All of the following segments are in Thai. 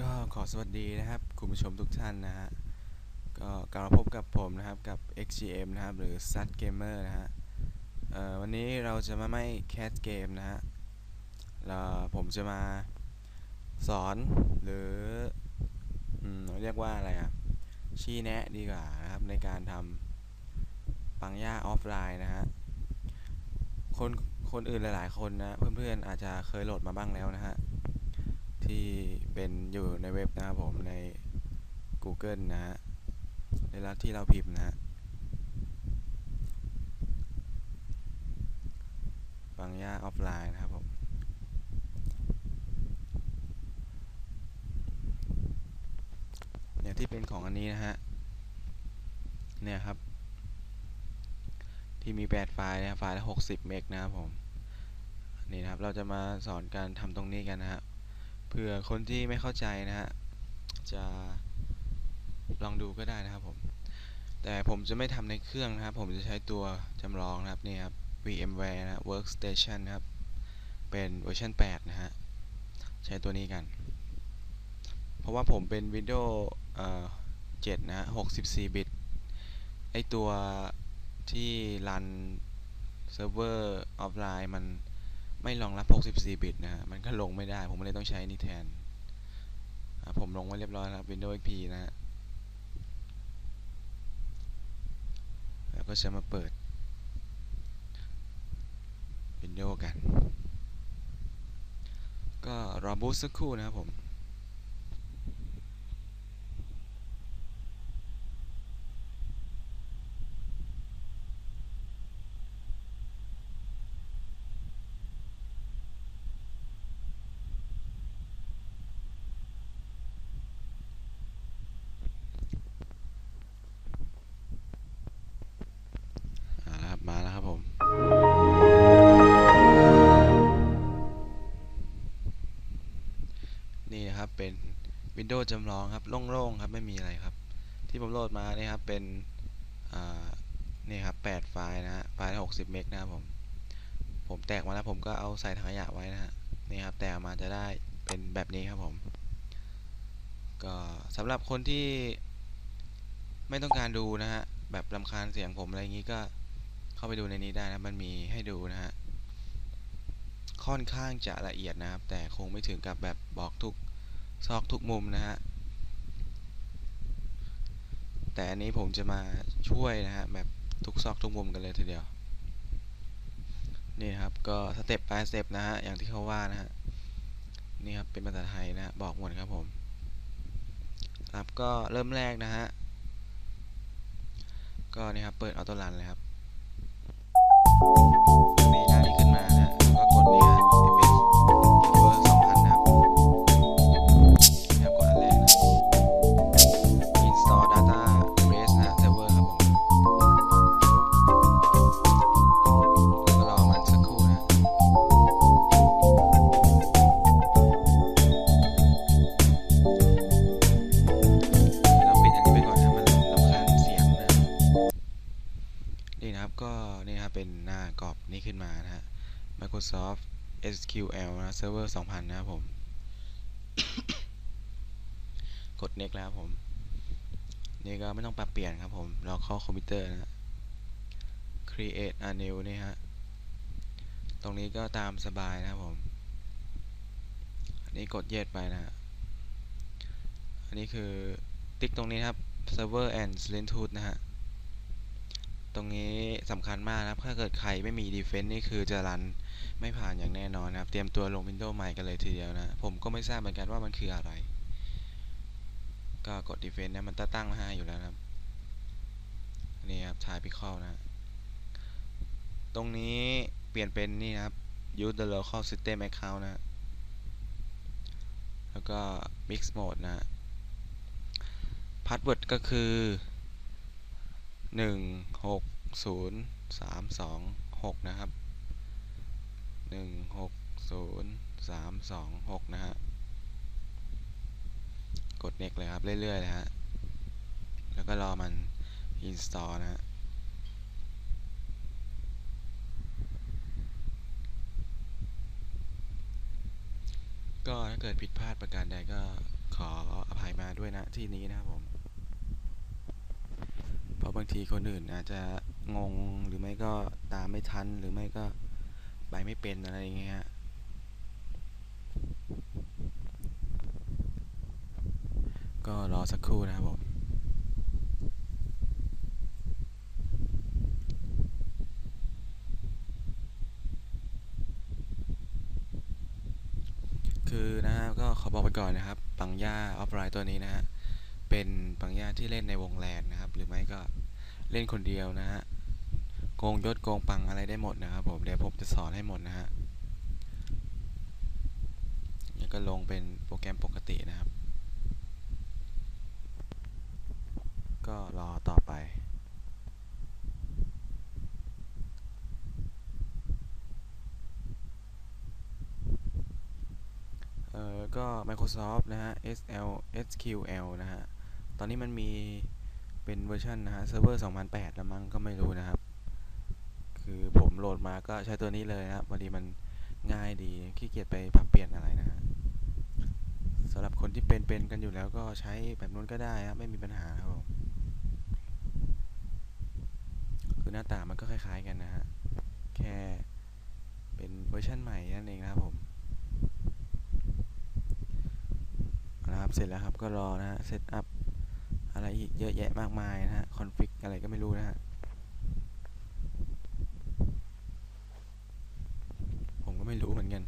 ก็ขอสวัสดีนะครับ คุณผู้ชมทุกท่านนะฮะ ก็กลับมาพบกับผมนะครับกับ XGM นะครับ หรือ Sat Gamer นะฮะวันนี้เราจะมาไม่ Cat Game นะฮะแล้วผมจะมาสอนหรืออเรียกว่าอะไรอะชี้แนะดีกว่านะครับ ในการทำปังย่าออฟไลน์นะฮะ คนคนอื่นหลาย ๆ คนนะ เพื่อนๆอาจจะเคยโหลดมาบ้างแล้วนะฮะ ที่เป็นอยู่ในเว็บนะครับผมใน Google นะฮะในรัฐที่เราพิมพ์นะฮะฟังย่าออฟไลน์นะครับผมเนี่ยที่เป็นของอันนี้นะฮะเนี่ยครับ ที่มี 8 ไฟล์นะไฟล์ละ 60 เมกนะครับผมนี่นะครับเราจะมาสอนการทำตรงนี้กันนะฮะ เผื่อคนที่ไม่เข้าใจนะฮะจะลองดูก็ได้นะครับผม แต่ผมจะไม่ทำในเครื่องนะครับ ผมจะใช้ตัวจำลองนะครับนี่ครับ VMware นะ Workstation นะครับ เป็นเวอร์ชัน8 นะฮะ ใช้ตัวนี้กัน เพราะว่าผมเป็น Windows เอ่อ7นะฮะ64 บิต ไอตัวที่รันเซิร์ฟเวอร์ออฟไลน์มัน ไม่รองรับ 64 บิตนะฮะ มันก็ลงไม่ได้ ผมเลยต้องใช้นี่แทน ผมลงไว้เรียบร้อยแล้ว Windows XP นะฮะ แล้วก็จะมาเปิด Windows กัน ก็รอบูตสักครู่นะครับผม เป็น Windows จำลองครับโล่งๆครับไม่มีอะไรครับ ที่ผมโหลดมาเนี่ยครับเป็นนี่ครับ8ไฟล์นะฮะไฟล์60 เมกนะครับผมผมแตกมาแล้วผมก็เอาใส่ถังขยะไว้นะฮะนี่ครับแตกออกมาจะได้เป็นแบบนี้ครับผมก็สำหรับคนที่ไม่ต้องการดูนะฮะแบบรำคาญเสียงผมอะไรอย่างนี้ก็เข้าไปดูในนี้ได้นะมันมีให้ดูนะฮะค่อนข้างจะละเอียดนะครับ แต่คงไม่ถึงกับแบบบอกทุก ซอกทุกมุมนะฮะ แต่อันนี้ผมจะมาช่วยนะฮะแบบทุกซอกทุกมุมกันเลยทีเดียว นี่ครับก็สเต็ป by สเต็ปนะฮะอย่างที่เขาว่านะฮะ นี่ครับเป็นภาษาไทยนะฮะบอกหมดครับผมครับก็เริ่มแรกนะฮะ ก็นี่ครับเปิดออโต้รันเลยครับมีหน้านี้ขึ้นมานะแล้วก็กดนี่ Microsoft SQL นะ Server 2000 นะครับผม กด next แล้วครับผม นี่ก็ไม่ต้องปรับเปลี่ยนครับผม เราเข้าคอมพิวเตอร์นะ create a new นี่ฮะ ตรงนี้ก็ตามสบายนะครับผม อันนี้กด yes ไปนะฮะอันนี้คือติ๊กตรงนี้ครับ server and silent tool นะฮะ ตรงนี้สำคัญมากนะครับถ้าเกิดใครไม่มี defense นี่คือจะรันไม่ผ่านอย่างแน่นอนนะครับ เตรียมตัวลง Windows ใหม่กันเลยทีเดียวนะ ผมก็ไม่ทราบเหมือนกันว่ามันคืออะไร ก็กด defense นะมันตั้งมาให้อยู่แล้วนะครับนี่ครับ typical นะตรงนี้เปลี่ยนเป็นนี่นะครับ use the local system account นะแล้วก็ mix mode นะพาสเวิร์ดก็คือ หนึ่งหกศูนย์สามสองหกนะครับหนึ่งหกศูนย์สามสองหกนะฮะกด next เลยครับ เรื่อยๆเลยฮะแล้วก็รอมัน install นะฮะก็ถ้าเกิดผิดพลาดประการใดก็ขออภัยมาด้วยนะที่นี้นะครับผม ราะบางทีคนอื่นอาจจะงงหรือไม่ก็ตามไม่ทันหรือไม่ก็ไปไม่เป็นอะไรอย่างเงี้ยก็รอสักครู่นะครับผมคือนะฮะก็ขอบอกไปก่อนนะครับ ปังย่าออฟไลน์ตัวนี้นะฮะ เป็นปังย่าที่เล่นในวงแลนนะครับ หรือไม่ก็เล่นคนเดียวนะฮะโกงยศโกงปังอะไรได้หมดนะครับผมเดี๋ยวผมจะสอนให้หมดนะฮะนี่ก็ลงเป็นโปรแกรมปกตินะครับ ก็รอต่อไปเอ่อก็ Microsoft นะฮะ SL SQL นะฮะ ตอนนี้มันมีเป็นเวอร์ชันนะฮะเซิร์ฟเวอร์2008แล้วมั้งก็ไม่รู้นะครับ คือผมโหลดมาก็ใช้ตัวนี้เลยนะครับพอดีมันง่ายดีขี้เกียจไปปรับเปลี่ยนอะไรนะฮะสำหรับคนที่เป็นเป็นกันอยู่แล้วก็ใช้แบบนู้นก็ได้ครับไม่มีปัญหาครับผมคือหน้าตามันก็คล้ายๆกันนะฮะแค่เป็นเวอร์ชันใหม่นั่นเองนะครับผมนะครับเสร็จแล้วครับก็รอนะฮะเซตอัพ อะไรอีกเยอะแยะมากมายนะฮะคอนฟิกอะไรก็ไม่รู้นะฮะผมก็ไม่รู้เหมือนกัน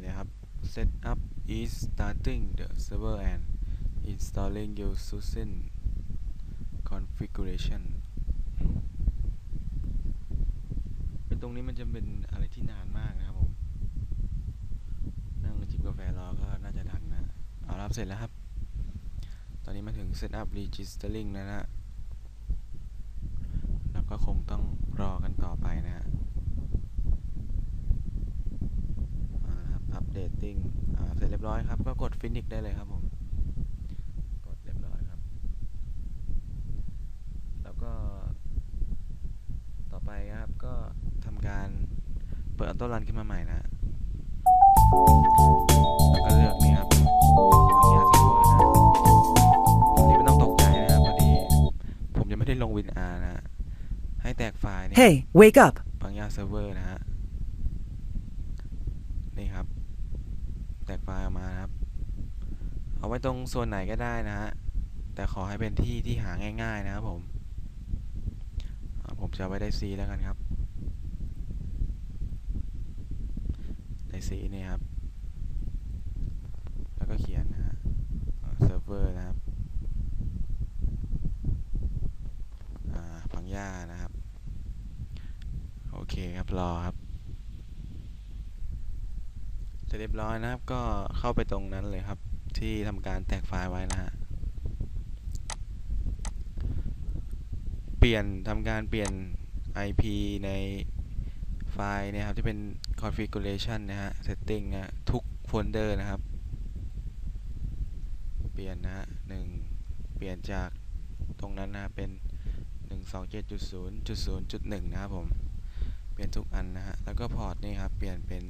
เนี่ยครับ set up is starting the server and installing your susan configuration ต รงนี้มันจะเป็นอะไรที่นานมากนะครับผมนั่งจิบกาแฟรอก็น่าจะทันนะเอารับเสร็จแล้วครับ ตอนนี้มาถึง set up registering แล้วนะฮะเราก็คงต้องรอกันต่อไปนะฮะอ่านะครับ updating เสร็จเรียบร้อยครับ ก็กด finish ได้เลยครับผม กดเรียบร้อยครับ แล้วก็ ต่อไปครับ ก็ทำการเปิดออโต้รันขึ้นมาใหม่นะแล้วก็เลือกนี่ครับบางยาเซิร์ฟเวอร์นะอันนี้ไม่ต้องตกใจนะครับพอดี ผมยังไม่ได้ลงวินอาร์นะฮะให้แตกไฟล์เนี่ย Hey, wake up! บางยาเซิร์ฟเวอร์นะฮะ นี่ครับ แตกไฟล์ออกมานะครับ เอาไว้ตรงส่วนไหนก็ได้นะฮะ แต่ขอให้เป็นที่ที่หาง่าย ๆ นะครับผมอ่า ผมจะไว้ได้ซีแล้วกันครับได้ซีนี่ครับ แล้วก็เขียนนะฮะเซิร์ฟเวอร์นะครับอ่าพังย่านะครับ โอเคครับ รอครับเสร็จเรียบร้อยนะครับ ก็เข้าไปตรงนั้นเลยครับ ที่ทำการแตกไฟล์ไว้นะฮะ เปลี่ยนทำการเปลี่ยน IP ในไฟล์นี่ยครับที่เป็น configuration นะฮะ setting นะทุกโฟลเดอร์นะครับ เปลี่ยนนะฮะหนึ่งเปลี่ยนจากตรงนั้นนะเป็น127.0.0.1 นะครับผม เปลี่ยนทุกอันนะฮะ แล้วก็พอร์ตนี่ครับ เปลี่ยนเป็น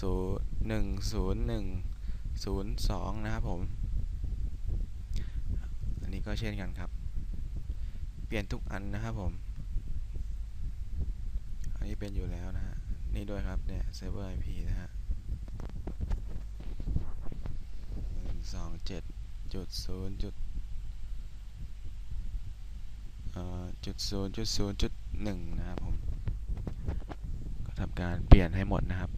0 1 0 1 0 2นะครับผม อันนี้ก็เช่นกันครับ ลี่ยนทุกอันนะครับผม อันนี้เป็นอยู่แล้วนะฮะ นี่ด้วยครับเนี่ย server IP นะฮะหนึ่งสองเจ็ดจุดศูนย์จุดเอ่อจุดศูนย์จุดศูนย์จุดหนึ่งนะครับผม ก็ทำการเปลี่ยนให้หมดนะครับ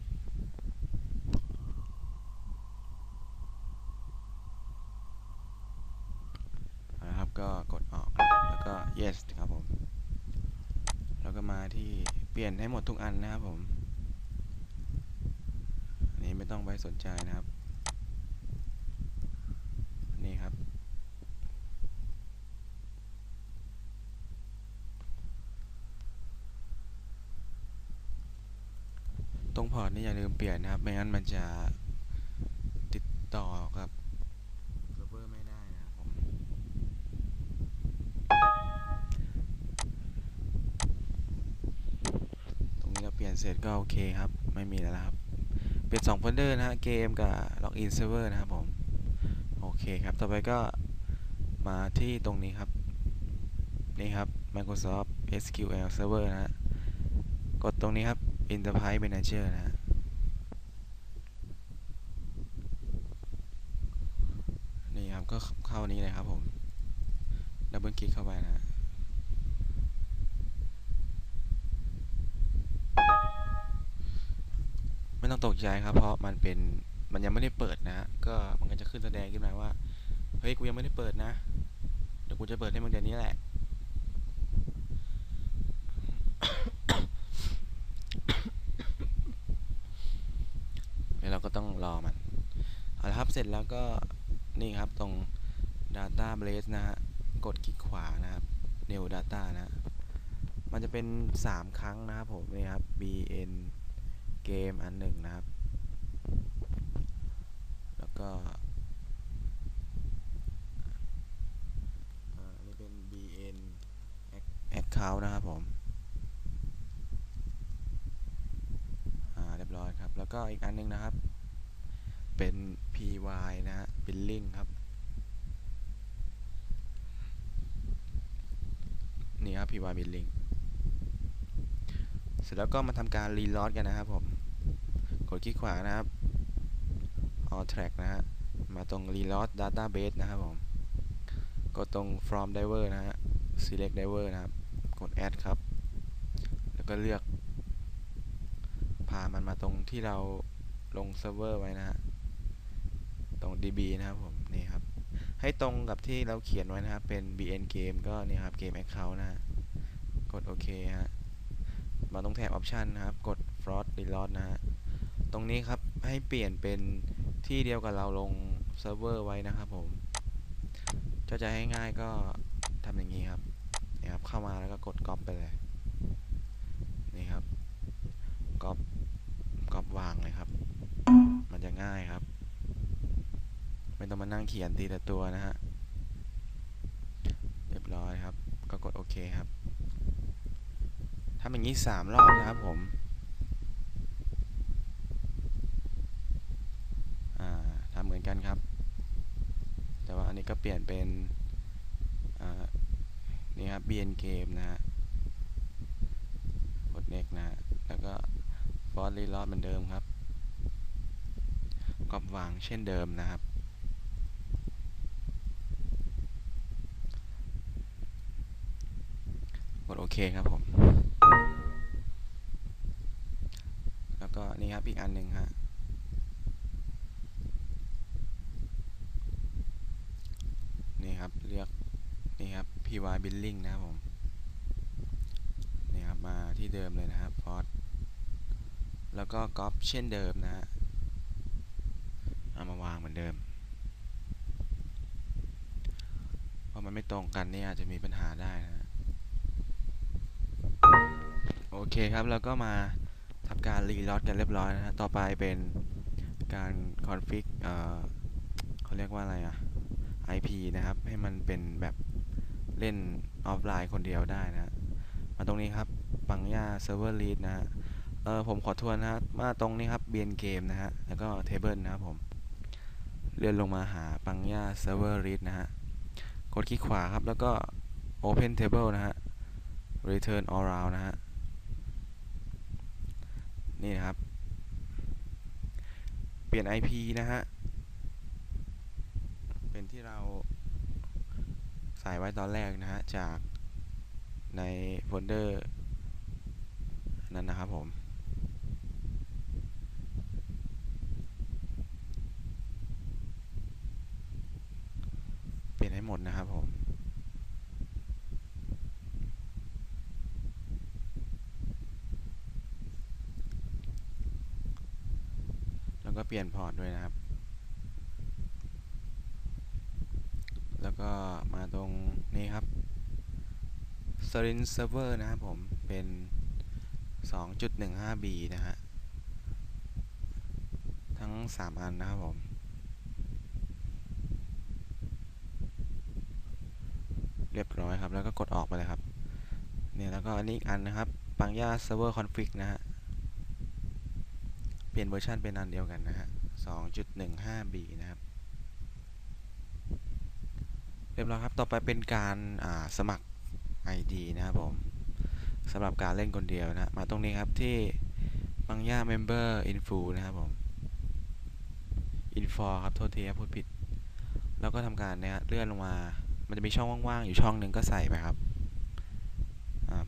นะครับก็กดออก ก็ yes ครับผมแล้วก็มาที่เปลี่ยนให้หมดทุกอันนะครับผมอันนี้ไม่ต้องไปสนใจนะครับ นี่ครับ ตรงพอร์ตนี่อย่าลืมเปลี่ยนนะครับ ไม่งั้นมันจะติดต่อกับ ก็โอเคครับ ไม่มีแล้วครับ เป็น2โฟลเดอร์นะฮะ เกมกับ login server นะครับผม โอเคครับ ต่อไปก็มาที่ตรงนี้ครับ นี่ครับ Microsoft SQL Server นะฮะ กดตรงนี้ครับ Enterprise Manager นะฮะนี่ครับ ก็เข้านี้เลยครับผม ดับเบิลคลิกเข้าไปนะฮะ ไม่ต้องตกใจครับ เพราะมันเป็นมันยังไม่ได้เปิดนะ ก็มันก็จะขึ้นแสดงขึ้นมาว่า เฮ้ย กูยังไม่ได้เปิดนะ เดี๋ยวกูจะเปิดให้มึงเดี๋ยวนี้แหละเดี๋ยวเราก็ต้องรอมัน เอาละครับ เสร็จแล้วก็นี่ครับตรง Database นะฮะ กดคลิกขวานะครับ New Data นะ มันจะเป็น 3 ครั้งนะครับผม นี่ครับ bn เกมอันหนึ่งนะครับ แล้วก็อ่าอันนี้เป็น bn account นะครับผมอ่าเรียบร้อยครับ แล้วก็อีกอันหนึงนะครับ เป็น py นะฮะ billing ครับนี่ครับ py billing เสร็จแล้วก็มาทำการรีโหลดกันนะครับผม กดคลิกขวานะครับ all track นะฮะ มาตรง reload database นะครับผม กดตรง from driver นะฮะ select driver นะครับ กด add ครับ แล้วก็เลือก พามันมาตรงที่เราลงเซิร์ฟเวอร์ไว้นะฮะ ตรง db นะครับผม นี่ครับ ให้ตรงกับที่เราเขียนไว้นะครับ เป็น bn game ก็นี่ครับ game account นะฮะ กดโอเคฮะ มาตรงแถบ option นะครับ กด frost reload นะฮะ ตรงนี้ครับให้เปลี่ยนเป็นที่เดียวกับเราลงเซิร์ฟเวอร์ไว้นะครับผมจะจะให้ง่ายก็ทำอย่างนี้ครับนี่ครับ เข้ามาแล้วก็กด copy ไปเลยนี่ครับ copy copy วางเลยครับ มันจะง่ายครับ ไม่ต้องมานั่งเขียนทีละตัวนะฮะเรียบร้อยครับ ก็กดโอเคครับทำอย่างนี้สามรอบนะครับผม อ่าทำเหมือนกันครับ แต่ว่าอันนี้ก็เป ลี่ยนเป็นนี่ครับ bn game นะฮะกด next นะแล้วก็ for reload เหมือนเดิมครับกรอบวางเช่นเดิมนะครับ กดโอเคครับผม แล้วก็นี่ครับอีกอันหนึ่งฮะ นี่ครับเลือกนี่ครับ py billing นะครับผมนี่ครับมาที่เดิมเลยนะครับฟอสแล้วก็ก๊อปเช่นเดิมนะฮะเอามาวางเหมือนเดิมเพราะมันไม่ตรงกันนี่อาจจะมีปัญหาได้นะฮะโอเคครับแล้วก็มาทำการรีโหลดกันเรียบร้อยนะฮะต่อไปเป็นการคอนฟิกเอ่อเขาเรียกว่าอะไรอะ IP นะครับ ให้มันเป็นแบบ เล่นออฟไลน์คนเดียวได้นะมาตรงนี้ครับปังย่าเซิร์ฟเวอร์ลีดนะฮะเออผมขอทวนนะครับมาตรงนี้ครับเบียนเกมนะฮะแล้วก็เทเบิลนะครับผมเลื่อนลงมาหาปังย่าเซิร์ฟเวอร์ลีดนะฮะกดคลิกขวาครับแล้วก็ Open Table นะฮะ Return all round นะฮะนี่นะครับ เปลี่ยน IP นะฮะ เป็นที่เรา ส่ไว้ตอนแรกนะฮะ จากในโฟลเดอร์นั้นนะครับผม เปลี่ยนให้หมดนะครับผมแล้วก็เปลี่ยนพอร์ตด้วยนะครับ แล้วก็มา ตรงนี้ครับ s e r i n Server นะครับผม เป็น 2.15b นะฮะ ทั้ง 3 อันนะครับผม เรียบร้อยครับ แล้วก็กดออกไปเลยครับ เนี่ยแล้วก็อันนี้อีกอันนะครับ ปังย่า Server Config นะฮะ เปลี่ยนเวอร์ชันเป็นอันเดียวกันนะฮะ 2.15b นะครับ เรียบร้อยครับ ต่อไปเป็นการาสมัคร ID นะครับผมสำหรับการเล่นคนเดียวนะ มาตรงนี้ครับที่บังย่า Member Info นะครับผม Info ครับ โทษทีครับพูดผิด แล้วก็ทำการเนี่ยเลื่อนลงมา มันจะมีช่องว่างๆ อยู่ช่องหนึ่งก็ใส่ไปครับ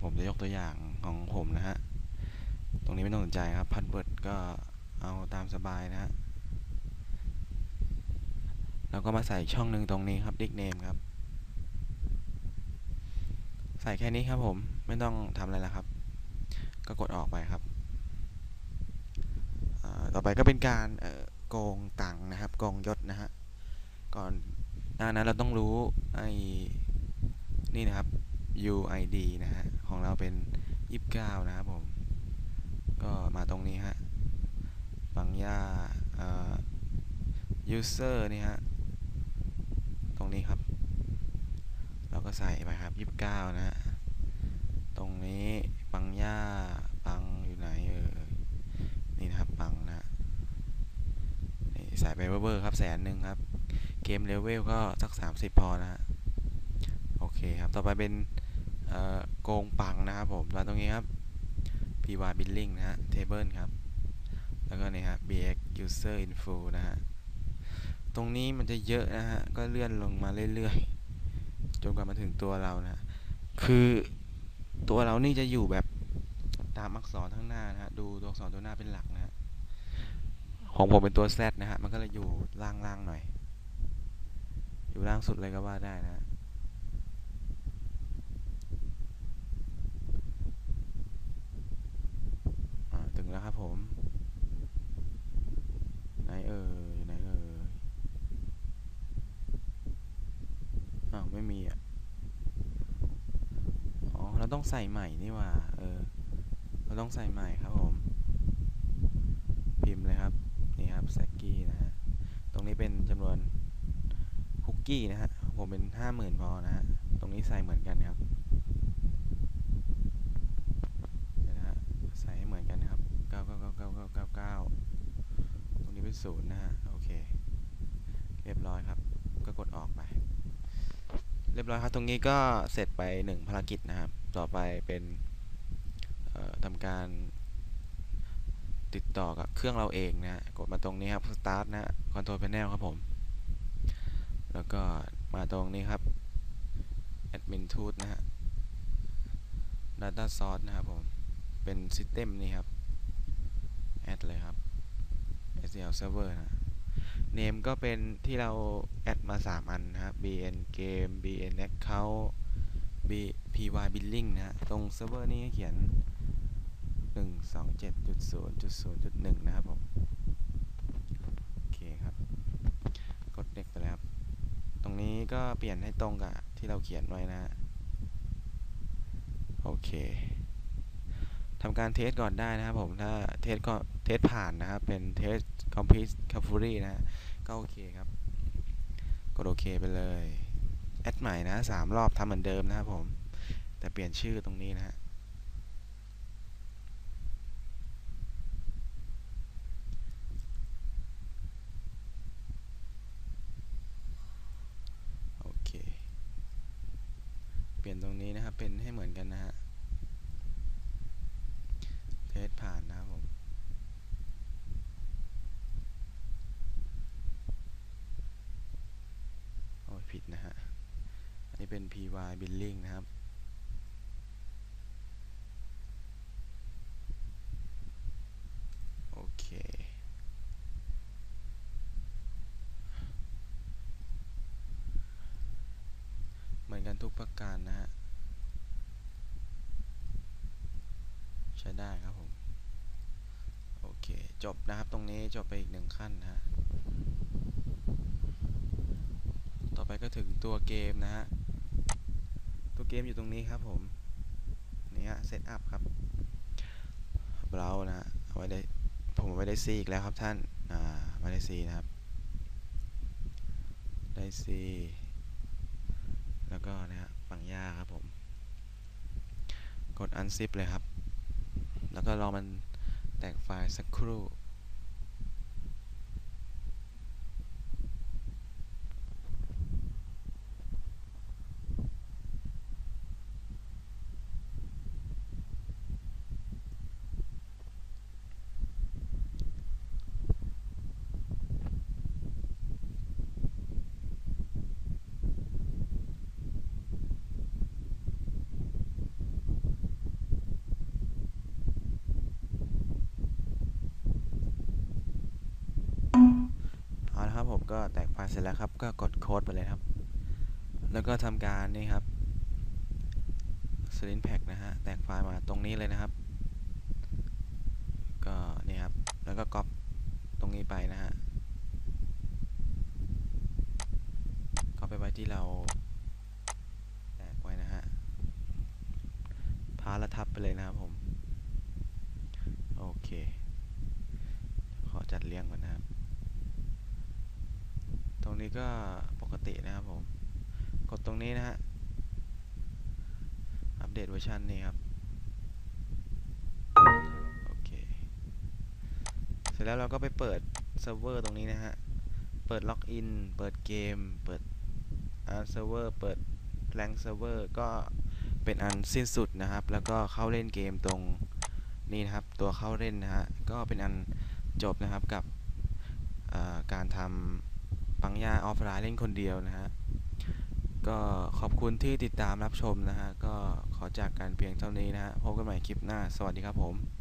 ผมจะยกตัวอย่างของผมนะฮะ ตรงนี้ไม่ต้องสนใจครับพันเวิร์ดก็เอาตามสบายนะฮะ แล้วก็มาใส่ช่องหนึ่งตรงนี้ครับดิกเนมครับ ใส่แค่นี้ครับผมไม่ต้องทำอะไรแล้วครับ ก็กดออกไปครับ ต่อไปก็เป็นการโกงตังค์นะครับโกงยศนะฮะก่อนหน้านั้นเราต้องรู้ไอ้นี่นะครับ UID นะฮะของเราเป็น 29 นะครับผม ก็มาตรงนี้ฮะบังย่าเอ่อ user นี่ฮะ ตรงนี้ครับ เราก็ใส่ไปครับ 29 นะฮะ ตรงนี้ปังย่าปังอยู่ไหนเออ นี่นะครับปังนะฮะนี่ใส่ไปเวอร์ครับแสนหนึ่งครับ เกมเลเวลก็สัก 30 พอนะฮะ โอเคครับ ต่อไปเป็นเอ่อโกงปังนะครับผมมาตรงนี้ครับ py billing นะฮะ table ครับ แล้วก็นี่ครับ bx user info นะฮะ รงนี้มันจะเยอะนะฮะ ก็เลื่อนลงมาเรื่อยๆ จนกว่ามาถึงตัวเรานะ คือตัวเรานี่จะอยู่แบบตามอักษรข้างหน้านะฮะ ดูตัวอักษรตัวหน้าเป็นหลักนะฮะ ของผมเป็นตัว Z นะฮะ มันก็เลยอยู่ล่างๆหน่อย อยู่ล่างสุดเลยก็ว่าได้นะถึงแล้วครับผม ไหนเอ่ยอยู่ไหนเอ่ย อ้าวไม่มีอะ อ๋อ เราต้องใส่ใหม่นี่ว่า เออ เราต้องใส่ใหม่ครับผม พิมพ์เลยครับ นี่ครับแซกกี้นะฮะ ตรงนี้เป็นจำนวนคุกกี้นะฮะ ผมเป็นห้าหมื่นพอนะฮะ ตรงนี้ใส่เหมือนกันครับเดี๋ยวนะฮะ ใส่ให้เหมือนกันครับเก้าเก้าเก้าเก้าเก้าเก้าเก้าตรงนี้เป็นศูนย์นะฮะ โอเค เรียบร้อยครับ ก็กดออกไป เรียบร้อยครับ ตรงนี้ก็เสร็จไปหนึ่งภารกิจนะครับ ต่อไปเป็นทำการติดต่อกับเครื่องเราเองนะกดมาตรงนี้ครับ start นะฮะ control panel ครับผม แล้วก็มาตรงนี้ครับ admin tool นะฮะ data source นะครับผม เป็น system นี่ครับ add เลยครับ SQL server นะ name ก็เป็นที่เรา add มา 3 อันนะครับ bn game bn account b py billing นะฮะ ตรง server นี่ให้เขียน 127.0.0.1 นะครับผม โอเคครับ กด next ไปแล้วครับ ตรงนี้ก็เปลี่ยนให้ตรงกับที่เราเขียนไว้นะฮะ โอเค ทำการเทสก่อนได้นะครับผมถ้าเทสก็เทสผ่านนะครับ เป็นเทสคอมพิวเตอร์ฟูรี่นะฮะก็โอเคครับ กดโอเคไปเลย แอดใหม่นะสามรอบทำเหมือนเดิมนะครับผม แต่เปลี่ยนชื่อตรงนี้นะฮะ โอเค เปลี่ยนตรงนี้นะครับ เป็นให้เหมือนกันนะฮะ เทสผ่านนะครับผม โอ้ยผิดนะฮะ อันนี้เป็น py billing นะครับ โอเค เหมือนกัน ทุกประการนะฮะ ใช้ได้ครับผม โอเค จบนะครับตรงนี้จบไปอีกหนึ่งขั้นนะฮะ ต่อไปก็ถึงตัวเกมนะฮะ ตัวเกมอยู่ตรงนี้ครับผม นี่ฮะเซตอัพครับเบราว์นะฮะเอาไว้ได้ผมไว้ได้ซีอีกแล้วครับท่าน อ่าไว้ได้ซีนะครับ ได้ซี แล้วก็นะฮะปังย่าครับผม กด unzip เลยครับ แล้วก็รอมันแตกไฟล์สักครู่ ผมก็แตกไฟล์เสร็จแล้วครับก็กดโค้ดไปเลยครับ แล้วก็ทำการนี่ครับ Select Pack นะฮะแตกไฟล์มาตรงนี้เลยนะครับ ก็นี่ครับแล้วก็ก๊อปตรงนี้ไปนะฮะก็ไปไว้ที่เราแตกไว้นะฮะพาละทับไปเลยนะครับผมโอเค ขอจัดเรียงก่อนนะครับ รงนี้ก็ปกตินะครับผม กดตรงนี้นะฮะ อัปเดตเวอร์ชันนี่ครับ โอเค เสร็จแล้วเราก็ไปเปิดเซิร์ฟเวอร์ตรงนี้นะฮะ เปิดล็อกอิน เปิดเกม เปิดอ่าเซิร์ฟเวอร์ เปิดแรงเซิร์ฟเวอร์ก็เป็นอันสิ้นสุดนะครับ แล้วก็เข้าเล่นเกมตรงนี้นะครับ ตัวเข้าเล่นนะฮะ ก็เป็นอันจบนะครับกับการทำ ปังยาออฟไลน์เล่นคนเดียวนะฮะ ก็ขอบคุณที่ติดตามรับชมนะฮะ ก็ขอจากการเพียงเท่านี้นะฮะ พบกันใหม่คลิปหน้า สวัสดีครับผม